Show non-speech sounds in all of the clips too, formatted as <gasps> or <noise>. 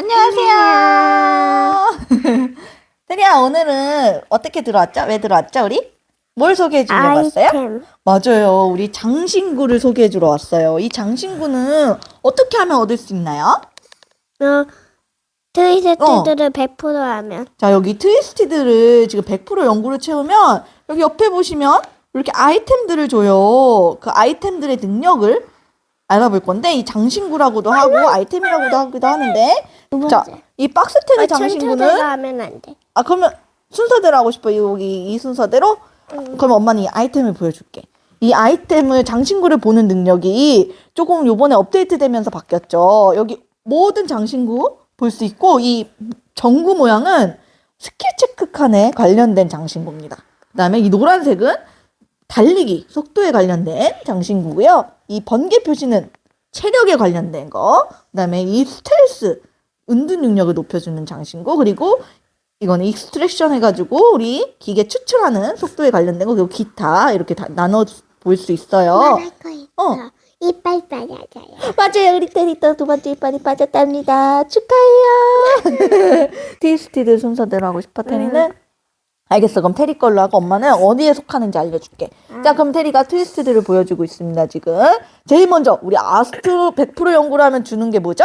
안녕하세요. 테리야, 오늘은 어떻게 들어왔죠? 왜 들어왔죠, 우리? 뭘 소개해 주려고 왔어요? 아이템. 맞아요. 우리 장신구를 소개해 주러 왔어요. 이 장신구는 어떻게 하면 얻을 수 있나요? 어, 트위스트들을 100% 하면 자, 여기 트위스티드를 지금 100% 연구를 채우면 여기 옆에 보시면 이렇게 아이템들을 줘요. 그 아이템들의 능력을 알아볼 건데 이 장신구라고도 하고 아이템이라고도 하기도 하는데 두 자, 번째. 이 박스텐의 아, 장신구는 하면 안 돼. 아 그러면 순서대로 하고 싶어요. 여기 이 순서대로? 응. 그럼 엄마는 이 아이템을 보여줄게. 이 아이템을 장신구를 보는 능력이 조금 요번에 업데이트되면서 바뀌었죠. 여기 모든 장신구 볼 수 있고 이 전구 모양은 스킬 체크 칸에 관련된 장신구입니다. 그 다음에 이 노란색은 달리기 속도에 관련된 장신구고요. 이 번개 표시는 체력에 관련된 거. 그 다음에 이 스텔스 은둔 능력을 높여주는 장신구 그리고 이거는 익스트랙션 해가지고 우리 기계 추출하는 속도에 관련된 거 그리고 기타 이렇게 다 나눠 볼 수 있어요. 말할 거 있어. 어. 이빨 빠져요. 맞아요. 우리 테리또 두 번째 이빨이 빠졌답니다. 축하해요. <laughs> 테이스티드 순서대로 하고 싶어 테리는? 알겠어. 그럼 테리 걸로 하고 엄마는 어디에 속하는지 알려줄게. 자, 그럼 테리가 트위스트를 보여주고 있습니다, 지금. 제일 먼저, 우리 아스트로 100% 연구를 하면 주는 게 뭐죠?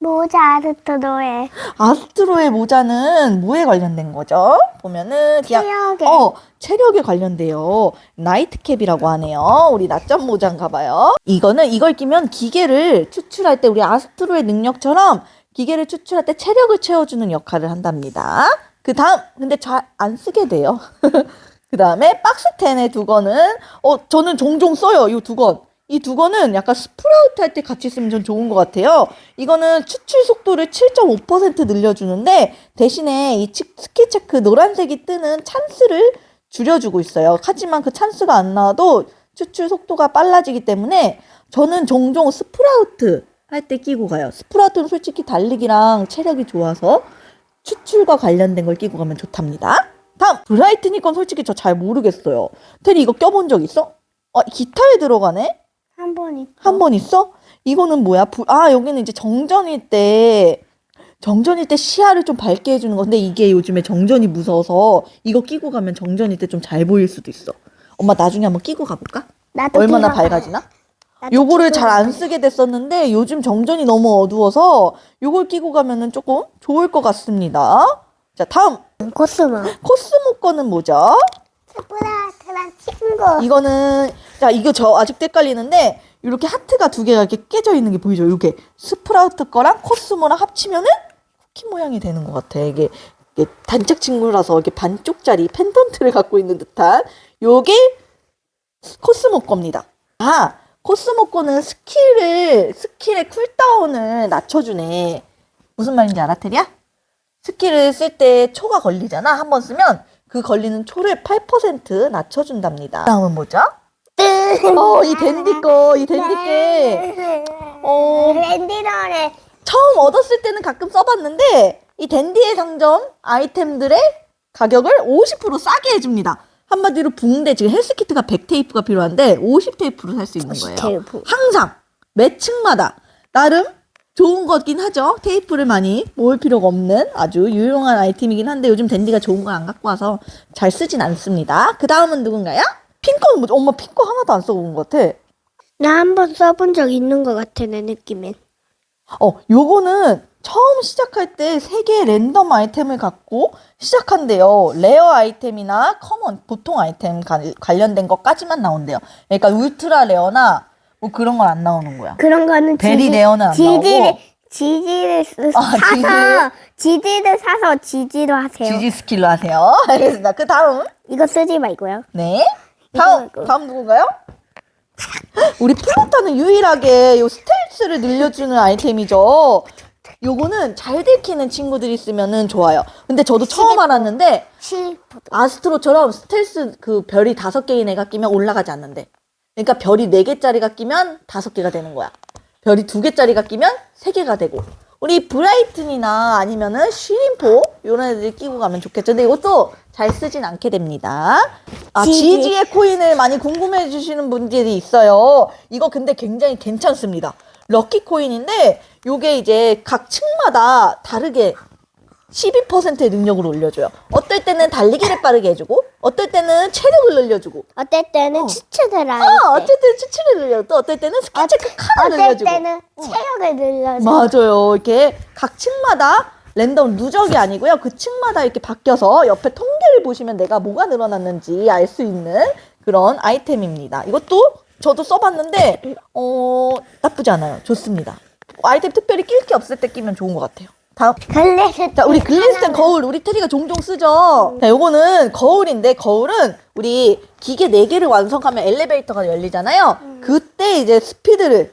모자 아르토도에 아스트로의 모자는 뭐에 관련된 거죠? 보면은 그냥 체력에 어 체력에 관련돼요. 나이트캡이라고 하네요. 우리 낮잠 모자인가 봐요. 이거는 이걸 끼면 기계를 추출할 때 우리 아스트로의 능력처럼 기계를 추출할 때 체력을 채워주는 역할을 한답니다. 그 다음 근데 잘 안 쓰게 돼요. <laughs> 그 다음에 박스 10의 두 건은 어 저는 종종 써요. 이 두 건. 이 두 건은 약간 스프라우트 할 때 같이 쓰면 좀 좋은 것 같아요. 이거는 추출 속도를 7.5% 늘려주는데 대신에 이 치- 스킬 체크 노란색이 뜨는 찬스를 줄여주고 있어요. 하지만 그 찬스가 안 나와도 추출 속도가 빨라지기 때문에 저는 종종 스프라우트 할 때 끼고 가요. 스프라우트는 솔직히 달리기랑 체력이 좋아서 추출과 관련된 걸 끼고 가면 좋답니다. 다음 브라이트니 건 솔직히 저 잘 모르겠어요. 테리 이거 껴본 적 있어? 어 기타에 들어가네? 한 번 있어. 한 번 있어? 이거는 뭐야? 부- 아 여기는 이제 정전일 때 정전일 때 시야를 좀 밝게 해주는 건데 이게 요즘에 정전이 무서워서 이거 끼고 가면 정전일 때 좀 잘 보일 수도 있어. 엄마 나중에 한번 끼고 가볼까? 나도 얼마나 끼고 밝아지나? 요거를 잘 안. 쓰게 됐었는데 요즘 정전이 너무 어두워서 요걸 끼고 가면은 조금 좋을 것 같습니다. 자 다음 코스모. 코스모 거는 뭐죠? 스프라트랑 친구. 이거는 자 이거 저 아직도 헷갈리는데 이렇게 하트가 두 개가 이렇게 깨져 있는 게 보이죠? 이렇게 스프라우트 거랑 코스모랑 합치면은 쿠키 모양이 되는 것 같아. 이게, 이게 단짝 친구라서 이렇게 반쪽짜리 펜던트를 갖고 있는 듯한 요게 코스모 겁니다. 아 코스모 거는 스킬을 스킬의 쿨다운을 낮춰주네. 무슨 말인지 알아, 테리야? 스킬을 쓸 때 초가 걸리잖아. 한 번 쓰면 그 걸리는 초를 8% 낮춰준답니다. 다음은 뭐죠? 어, 이 댄디 거, 이 댄디 게. 어, 랜디런에 처음 얻었을 때는 가끔 써봤는데, 이 댄디의 상점 아이템들의 가격을 50% 싸게 해줍니다. 한마디로 붕대, 지금 헬스키트가 100테이프가 필요한데, 50테이프로 살 수 있는 거예요. 테이프. 항상, 매 층마다, 나름 좋은 거긴 하죠. 테이프를 많이 모을 필요가 없는 아주 유용한 아이템이긴 한데, 요즘 댄디가 좋은 걸 안 갖고 와서 잘 쓰진 않습니다. 그 다음은 누군가요? 핑거는 뭐죠? 엄마 핑거 하나도 안 써본 것 같아. 나 한 번 써본 적 있는 것 같아 내 느낌엔. 어, 요거는 처음 시작할 때세 개의 랜덤 아이템을 갖고 시작한대요. 레어 아이템이나 커먼, 보통 아이템 가- 관련된 것까지만 나온대요. 그러니까 울트라 레어나 뭐 그런 건 안 나오는 거야. 그런 거는 베리 지지- 레어는 안 지지를 나오고. 지지를 쓰- 아, 사서 지지 를 사서 지지로 하세요. 지지 스킬로 하세요. <laughs> 알겠습니다. 그 다음. 이거 쓰지 말고요. 네. 다음, 이거, 이거. 다음 누군가요? <gasps> 우리 플로타는 유일하게 요 스텔스를 늘려주는 아이템이죠. 요거는 잘 들키는 친구들이 쓰면은 좋아요. 근데 저도 처음 알았는데. 아스트로처럼 스텔스 그 별이 다섯 개인 애가 끼면 올라가지 않는데. 그러니까 별이 네 개짜리가 끼면 다섯 개가 되는 거야. 별이 두 개짜리가 끼면 세 개가 되고. 우리 브라이튼이나 아니면은 쉬림포 이런 애들 끼고 가면 좋겠죠. 근데 이것도 잘 쓰진 않게 됩니다. 아, 지지. 지지의 코인을 많이 궁금해 주시는 분들이 있어요. 이거 근데 굉장히 괜찮습니다. 럭키 코인인데 요게 이제 각 층마다 다르게 12%의 능력을 올려줘요. 어떨 때는 달리기를 빠르게 해주고, 어떨 때는 체력을 늘려주고, 어떨 때는 어. 추천을 할 아, 때. 어떨 때는 추출을 늘려, 또 어떨 때는 스케치크 칸을 어떨 늘려주고. 때는 체력을 늘려줘. 맞아요. 이렇게 각 층마다 랜덤 누적이 아니고요. 그 층마다 이렇게 바뀌어서 옆에 통계를 보시면 내가 뭐가 늘어났는지 알 수 있는 그런 아이템입니다. 이것도 저도 써봤는데 어 나쁘지 않아요. 좋습니다. 아이템 특별히 낄 게 없을 때 끼면 좋은 것 같아요. 다음. 글래스. 자, 우리 글리스텐 거울, 우리 테리가 종종 쓰죠? 자, 요거는 거울인데, 거울은 우리 기계 4개를 완성하면 엘리베이터가 열리잖아요? 그때 이제 스피드를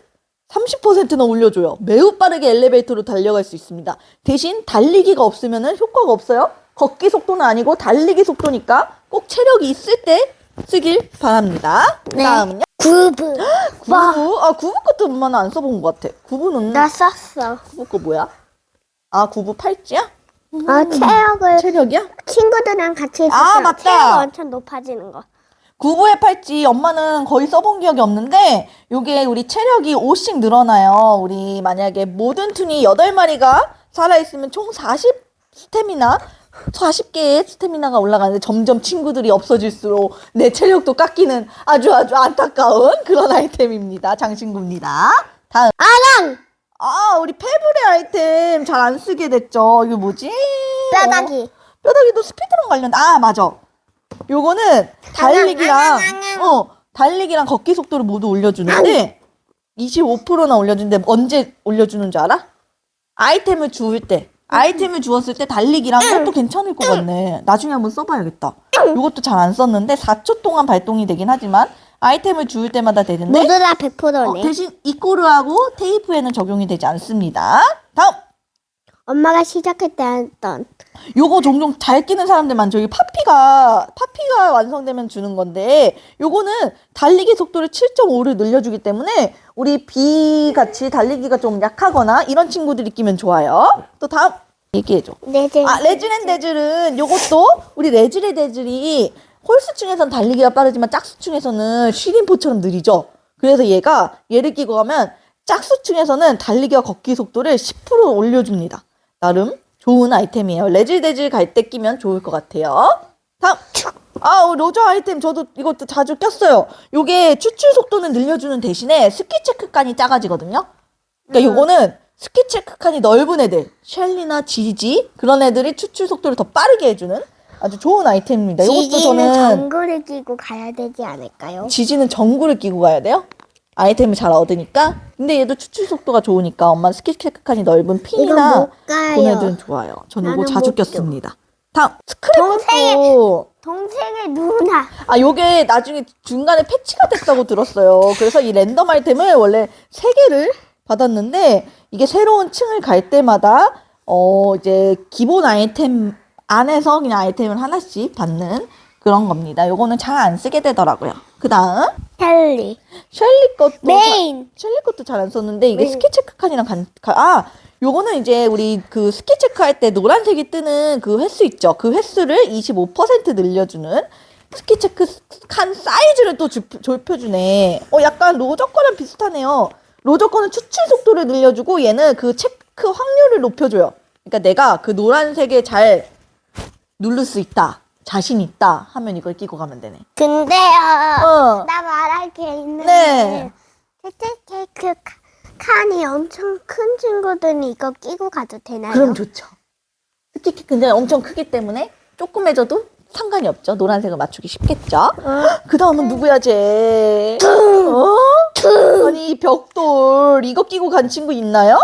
30%나 올려줘요. 매우 빠르게 엘리베이터로 달려갈 수 있습니다. 대신 달리기가 없으면 효과가 없어요. 걷기 속도는 아니고 달리기 속도니까 꼭 체력이 있을 때 쓰길 바랍니다. 네. 다음은요? <gasps> 와, 구부. 아, 구부 것도 엄마는 안 써본 것 같아. 구부는, 나 썼어. 구부 거 뭐야? 아, 구부 팔찌야? 어, 체력을 체력이야? 친구들이랑 같이 있을 아, 때 맞다. 체력 엄청 높아지는 거. 구부의 팔찌 엄마는 거의 써본 기억이 없는데 요게 우리 체력이 5씩 늘어나요. 우리 만약에 모든 툰이 8마리가 살아있으면 총 40 스태미나 40개의 스태미나가 올라가는데 점점 친구들이 없어질수록 내 체력도 깎이는 아주 아주 안타까운 그런 아이템입니다. 장신구입니다. 다음 아랑 아 우리 페브레 아이템 잘 안 쓰게 됐죠. 이거 뭐지? 뼈다귀. 어, 뼈다귀도 스피드랑 관련. 아 맞아. 요거는 달리기랑 어 달리기랑 걷기 속도를 모두 올려주는데 25%나 올려주는데 언제 올려주는 줄 알아? 아이템을 주울 때. 아이템을 주었을 때 달리기랑 그것도 괜찮을 것 같네. 나중에 한번 써봐야겠다. 요것도 잘 안 썼는데 4초 동안 발동이 되긴 하지만 아이템을 주울 때마다 되는데 모두 다 어, 100%네. 대신 이꼬르하고 테이프에는 적용이 되지 않습니다. 다음 엄마가 시작할 때 했던 요거 종종 잘 끼는 사람들만 저기 파피가 파피가 완성되면 주는 건데 요거는 달리기 속도를 7.5를 늘려주기 때문에 우리 B 같이 달리기가 좀 약하거나 이런 친구들이 끼면 좋아요. 또 다음 얘기해줘. 네제 아 레즈랜데즐은 요것도 우리 레즈랜데즐이 홀수층에선 달리기가 빠르지만 짝수층에서는 쉬림포처럼 느리죠. 그래서 얘가 얘를 끼고 가면 짝수층에서는 달리기와 걷기 속도를 10% 올려줍니다. 나름 좋은 아이템이에요. 레즈데즐 갈 때 끼면 좋을 것 같아요. 다음 아 어, 로저 아이템 저도 이것도 자주 꼈어요. 요게 추출 속도는 늘려주는 대신에 스키 체크 칸이 작아지거든요. 그러니까 요거는 스키 체크 칸이 넓은 애들, 셸리나 지지 그런 애들이 추출 속도를 더 빠르게 해주는 아주 좋은 아이템입니다. 이것도 지지는 저는 전구를 끼고 가야 되지 않을까요? 지지는 전구를 끼고 가야 돼요. 아이템을 잘 얻으니까. 근데 얘도 추출 속도가 좋으니까 엄마 스키 체크 칸이 넓은 핀이나 못 가요. 좋아요. 저는 이거 나는 자주 못 껴. 꼈습니다. 다음 스크랩도 동생의 누나. 아, 요게 나중에 중간에 패치가 됐다고 들었어요. 그래서 이 랜덤 아이템을 원래 세 개를 받았는데, 이게 새로운 층을 갈 때마다, 어, 이제 기본 아이템 안에서 그냥 아이템을 하나씩 받는 그런 겁니다. 요거는 잘 안 쓰게 되더라고요. 그 다음, 헨리. 셸리 것도. 메인. 셸리 것도 잘 안 썼는데, 이게 메인. 스키 체크 칸이랑 간, 가, 아, 요거는 이제 우리 그 스키 체크 할 때 노란색이 뜨는 그 횟수 있죠. 그 횟수를 25% 늘려주는 스키 체크 칸 사이즈를 또 주, 좁혀주네. 어, 약간 로저 거랑 비슷하네요. 로저 거는 추출 속도를 늘려주고 얘는 그 체크 확률을 높여줘요. 그러니까 내가 그 노란색에 잘 누를 수 있다. 자신 있다 하면 이걸 끼고 가면 되네. 근데요. 어. 나 말할 게 있는데. 네. 케이크 칸이 엄청 큰 친구들은 이거 끼고 가도 되나요? 그럼 좋죠. 스키키 근데 엄청 크기 때문에 조금해져도 상관이 없죠. 노란색을 맞추기 쉽겠죠. <gasps> 그 다음은 누구야, 쟤? 어? 아니, 이 벽돌. 이거 끼고 간 친구 있나요?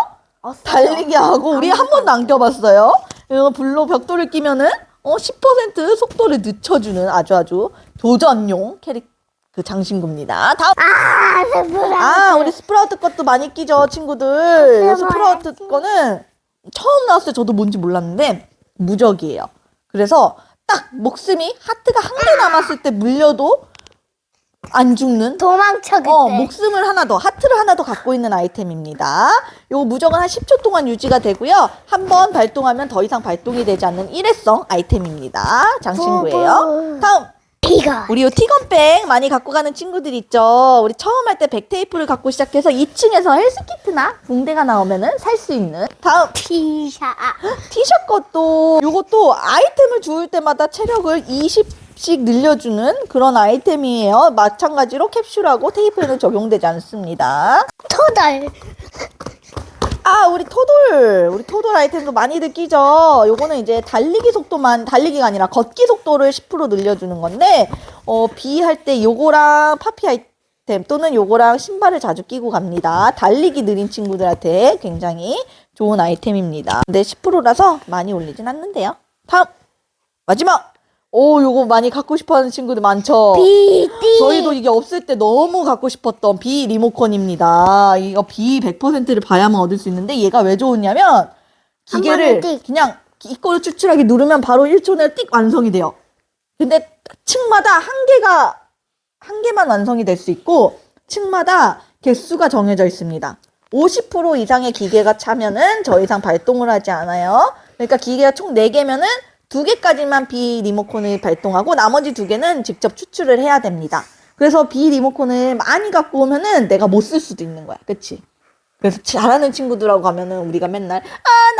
달리기 하고, 우리 한 번도 안 껴봤어요. 이거 불로 벽돌을 끼면은, 어, 10% 속도를 늦춰주는 아주 아주 도전용 캐릭, 그 장신구입니다. 다음. 아, 스프라. 아, 우리 스프라우트 것도 많이 끼죠, 친구들. 뭐야, 스프라우트. 거는 처음 나왔을 때 저도 뭔지 몰랐는데 무적이에요. 그래서 딱 목숨이 하트가 한 개 남았을 때 물려도 안 죽는 도망쳐 그때. 어, 목숨을 하나 더, 하트를 하나 더 갖고 있는 아이템입니다. 요거 무적은 한 10초 동안 유지가 되고요. 한 번 발동하면 더 이상 발동이 되지 않는 일회성 아이템입니다. 장신구예요. 다음. 티건. 우리 요 티건백 많이 갖고 가는 친구들 있죠. 우리 처음 할 때 백테이프를 갖고 시작해서 2층에서 헬스키트나 붕대가 나오면은 살 수 있는 다음 티샤. 티셔츠 것도 요것도 아이템을 주울 때마다 체력을 20 씩 늘려주는 그런 아이템이에요. 마찬가지로 캡슐하고 테이프에는 적용되지 않습니다. 토덜. 아, 우리 토돌. 우리 토돌 아이템도 많이 느끼죠? 요거는 이제 달리기 속도만, 달리기가 아니라 걷기 속도를 10% 늘려주는 건데, 어, 비 할 때 요거랑 파피 아이템 또는 요거랑 신발을 자주 끼고 갑니다. 달리기 느린 친구들한테 굉장히 좋은 아이템입니다. 근데 10%라서 많이 올리진 않는데요. 다음! 마지막! 오, 요거 많이 갖고 싶어 하는 친구들 많죠? 비디. 저희도 이게 없을 때 너무 갖고 싶었던 비 리모컨입니다. 이거 비 100%를 봐야만 얻을 수 있는데 얘가 왜 좋으냐면 기계를 번에 띡. 그냥 이거를 추출하기 누르면 바로 1초 내에 띡 완성이 돼요. 근데 층마다 한 개가 한 개만 완성이 될 수 있고 층마다 개수가 정해져 있습니다. 50% 이상의 기계가 차면은 더 이상 발동을 하지 않아요. 그러니까 기계가 총 4개면은 두 개까지만 비 리모컨을 발동하고 나머지 두 개는 직접 추출을 해야 됩니다. 그래서 비 리모컨을 많이 갖고 오면은 내가 못 쓸 수도 있는 거야. 그치? 그래서 잘하는 친구들하고 가면은 우리가 맨날 아,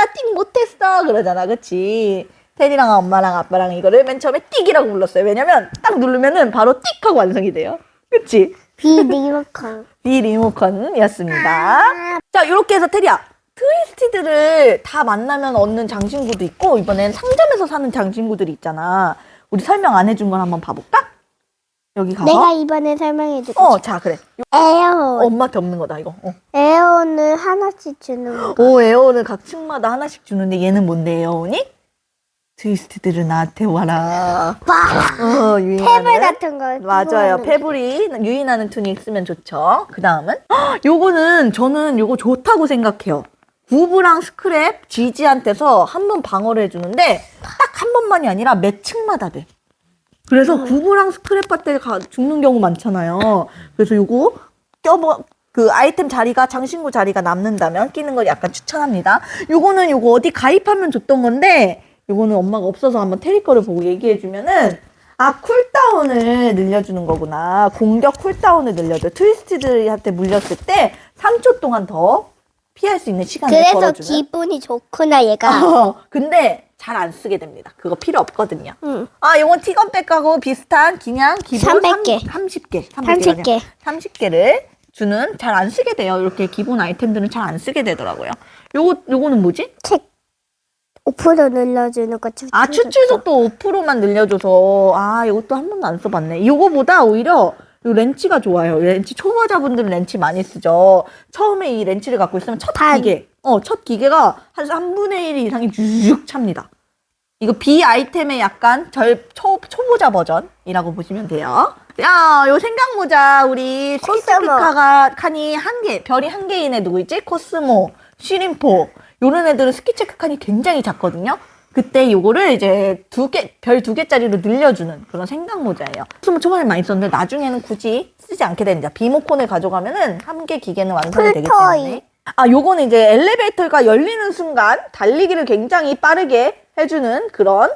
나띡 못했어. 그러잖아. 그치? 테디랑 엄마랑 아빠랑 이거를 맨 처음에 띡이라고 불렀어요. 왜냐면 딱 누르면은 바로 띡 하고 완성이 돼요. 그치? 비디모컨. 비 <laughs> 리모컨이었습니다. 자, 요렇게 해서 테리야. 트위스티드를 다 만나면 얻는 장신구도 있고, 이번엔 상점에서 사는 장신구들이 있잖아. 우리 설명 안 해준 걸 한번 봐볼까? 여기 가서. 내가 이번에 설명해줄게. 어, 자, 그래. 요- 에어온. 엄마한테 없는 거다, 이거. 어. 에어온을 하나씩 주는 거. 오, 에어온을 각 층마다 하나씩 주는데 얘는 뭔데, 에어온이? 트위스티드를 나한테 와라. 와. 어. 페블 같은 거. 맞아요. 페블이 유인하는 투닉 쓰면 좋죠. 그 다음은 <gasps> 요거는 저는 요거 좋다고 생각해요. 구브랑 스크랩 지지한테서 한 번 방어를 해주는데 딱 한 번만이 아니라 몇 층마다 돼. 그래서 구브랑 스크랩 할때 죽는 경우 많잖아요. 그래서 요거 껴뭐 그 아이템 자리가 장신구 자리가 남는다면 끼는 걸 약간 추천합니다. 요거는 요거 어디 가입하면 줬던 건데 요거는 엄마가 없어서 한번 테리 거를 보고 얘기해 주면은 아 쿨다운을 늘려주는 거구나. 공격 쿨다운을 늘려줘. 트위스티드한테 물렸을 때 3초 동안 더 피할 수 있는 시간을 그래서 벌어주는. 기분이 좋구나 얘가. 어, 근데 잘 안 쓰게 됩니다. 그거 필요 없거든요. 응. 아, 요건 티건백하고 비슷한 그냥 기본 300개. 30개. 30개. 30개를 주는 잘 안 쓰게 돼요. 이렇게 기본 아이템들은 잘 안 쓰게 되더라고요. 요거 요거는 뭐지? 책5% 눌러주는 거 추천. 아, 추출 속도 5%만 늘려줘서 아, 이것도 한 번도 안 써봤네. 요거보다 오히려 요 렌치가 좋아요. 렌치 초보자분들은 렌치 많이 쓰죠. 처음에 이 렌치를 갖고 있으면 첫 반. 기계, 어, 첫 기계가 한 3분의 1 이상이 쭉 찹니다. 이거 B 아이템의 약간 절 초, 초보자 버전이라고 보시면 돼요. 야, 요 생강 모자 우리 스키체크카가 칸이 한 개, 별이 한 개인 애 누구 있지? 코스모, 쉬림포 요런 애들은 스키체크 칸이 굉장히 작거든요. 그때 요거를 이제 두 개, 별 두 개짜리로 늘려주는 그런 생강 모자예요. 스무 초반에 많이 썼는데 나중에는 굳이 쓰지 않게 됩니다. 비모콘을 가져가면은 한 개 기계는 완성이 되기 풀토이. 때문에. 아, 요거는 이제 엘리베이터가 열리는 순간 달리기를 굉장히 빠르게 해주는 그런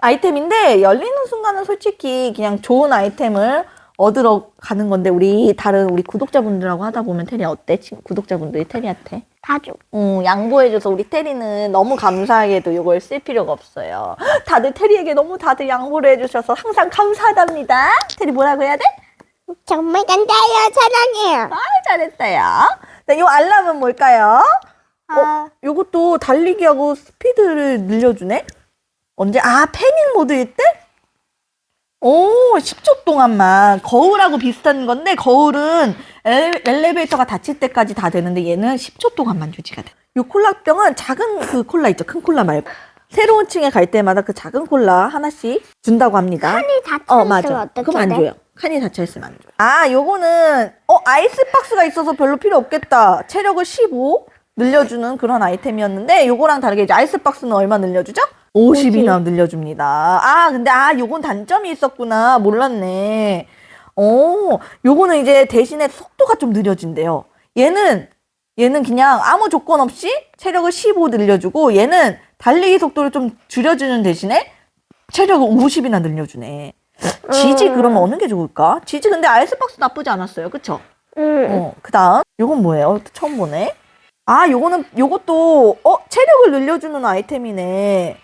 아이템인데 열리는 순간은 솔직히 그냥 좋은 아이템을 얻으러 가는 건데 우리 다른 우리 구독자분들하고 하다 보면 테리 어때? 친- 구독자분들이 테리한테 다 줘. 어, 양보해줘서 우리 테리는 너무 감사하게도 이걸 쓸 필요가 없어요. <gasps> 다들 테리에게 너무 다들 양보를 해주셔서 항상 감사하답니다. 테리 뭐라고 해야 돼? 정말 감사해요. 사랑해요. 아, 잘했어요. 네, 이 알람은 뭘까요? 아, 요것도 달리기하고 스피드를 늘려주네? 언제? 아, 패닉 모드일 때? 오, 10초 동안만. 거울하고 비슷한 건데, 거울은 엘리, 엘리베이터가 닫힐 때까지 다 되는데, 얘는 10초 동안만 유지가 돼. 요 콜라병은 작은 그 콜라 있죠? 큰 콜라 말고. 새로운 층에 갈 때마다 그 작은 콜라 하나씩 준다고 합니다. 칸이 닫혀 어, 있으면 맞아. 어떻게 그럼 안 돼? 줘요. 칸이 닫혀있으면 안 줘요. 아, 요거는, 어, 아이스박스가 있어서 별로 필요 없겠다. 체력을 15 늘려주는 그런 아이템이었는데, 요거랑 다르게 이제 아이스박스는 얼마 늘려주죠? 50이나 늘려줍니다. 아, 근데, 아, 요건 단점이 있었구나. 몰랐네. 어, 요거는 이제 대신에 속도가 좀 느려진대요. 얘는, 얘는 그냥 아무 조건 없이 체력을 15 늘려주고, 얘는 달리기 속도를 좀 줄여주는 대신에 체력을 50이나 늘려주네. 지지 음. 그러면 어느 게 좋을까? 지지 근데 아이스박스 나쁘지 않았어요. 그쵸? 응. 어, 그 다음, 요건 뭐예요? 또 처음 보네. 아, 요거는, 요것도, 어, 체력을 늘려주는 아이템이네.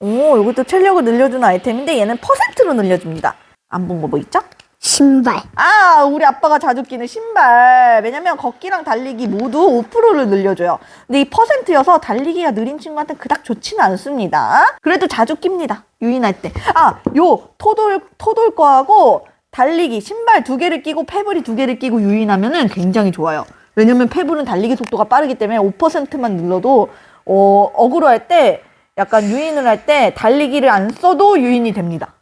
오, 요것도 체력을 늘려주는 아이템인데 얘는 퍼센트로 늘려줍니다. 안 본 거 뭐 있죠? 신발. 아, 우리 아빠가 자주 끼는 신발. 왜냐면 걷기랑 달리기 모두 5%를 늘려줘요. 근데 이 퍼센트여서 달리기가 느린 친구한테 그닥 좋지는 않습니다. 그래도 자주 낍니다. 유인할 때. 아, 요 토돌, 토돌 거하고 달리기 신발 두 개를 끼고 페블이 두 개를 끼고 유인하면은 굉장히 좋아요. 왜냐면 페블은 달리기 속도가 빠르기 때문에 5%만 눌러도 어, 어그로 할 때 약간 유인을 할 때 달리기를 안 써도 유인이 됩니다.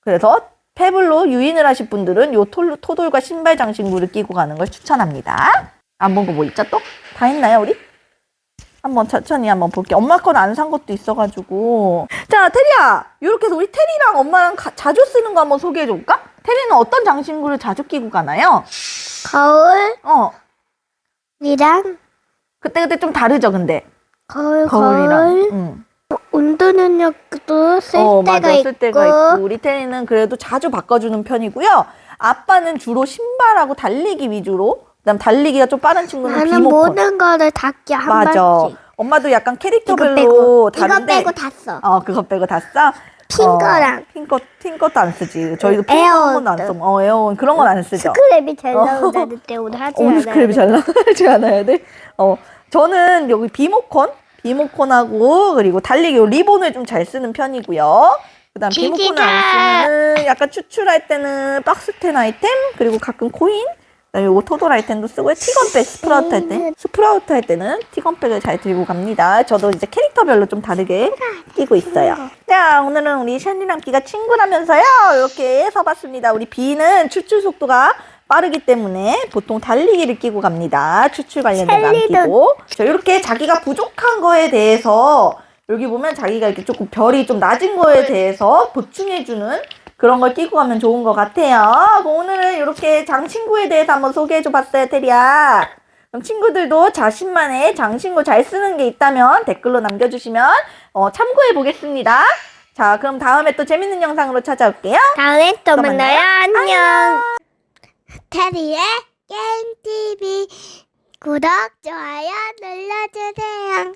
그래서 페블로 유인을 하실 분들은 요 톨- 토돌과 신발 장신구를 끼고 가는 걸 추천합니다. 안 본 거 뭐 있죠 또? 다 했나요 우리? 한번 천천히 한번 볼게요. 엄마 건 안 산 것도 있어가지고. 자, 테리야! 이렇게 해서 우리 테리랑 엄마랑 가- 자주 쓰는 거 한번 소개해 줄까? 테리는 어떤 장신구를 자주 끼고 가나요? 거울이랑 어, 그때그때 좀 다르죠, 근데. 거울, 거울이랑. 거울. 응. 온도 능력도 쓸 어, 때가 맞아. 있고. 쓸 때가 있고. 우리 테리는 그래도 자주 바꿔주는 편이고요. 아빠는 주로 신발하고 달리기 위주로. 그다음 달리기가 좀 빠른 친구는 나는 비모컨. 모든 거를 다끼한 맞아. 번씩. 엄마도 약간 이거 캐릭터별로 빼고 다른데. 빼고 다 써. 어, 그거 빼고 다 써? 핑 거랑. 어, 핑거, 핑거도 안 쓰지. 저희도 핑거 에어온 안 써. 어, 에어온. 그런 건 안 쓰죠. 스크랩이 잘 어. 나온다는 때문에 하지 <laughs> 오늘 않아요. 스크랩이 잘 나가지 않아야 돼? <laughs> 어, 저는 여기 비모컨, 비모컨하고 그리고 달리기 요 리본을 좀 잘 쓰는 편이고요. 그다음 비모컨을 안 쓰면은 약간 추출할 때는 박스텐 아이템 그리고 가끔 코인. 그다음에 요거 토돌 아이템도 쓰고요. 티건백 스프라우트 할 때, 스프라우트 할 때는 티건백을 잘 들고 갑니다. 저도 이제 캐릭터별로 좀 다르게 끼고 있어요. 자, 오늘은 우리 샤니랑 비가 친구라면서요. 이렇게 서봤습니다. 우리 비는 추출 속도가 빠르기 때문에 보통 달리기를 끼고 갑니다. 추출 관련된 거안 끼고. 자, 이렇게 자기가 부족한 거에 대해서 여기 보면 자기가 이렇게 조금 별이 좀 낮은 거에 대해서 보충해주는 그런 걸 끼고 가면 좋은 것 같아요. 그럼 오늘은 이렇게 장친구에 대해서 한번 소개해줘 봤어요, 테리야. 그럼 친구들도 자신만의 장신구 잘 쓰는 게 있다면 댓글로 남겨주시면 어, 참고해 보겠습니다. 자, 그럼 다음에 또 재밌는 영상으로 찾아올게요. 다음에 또. 만나요. 안녕. 테리의 게임 TV 구독 좋아요 눌러주세요.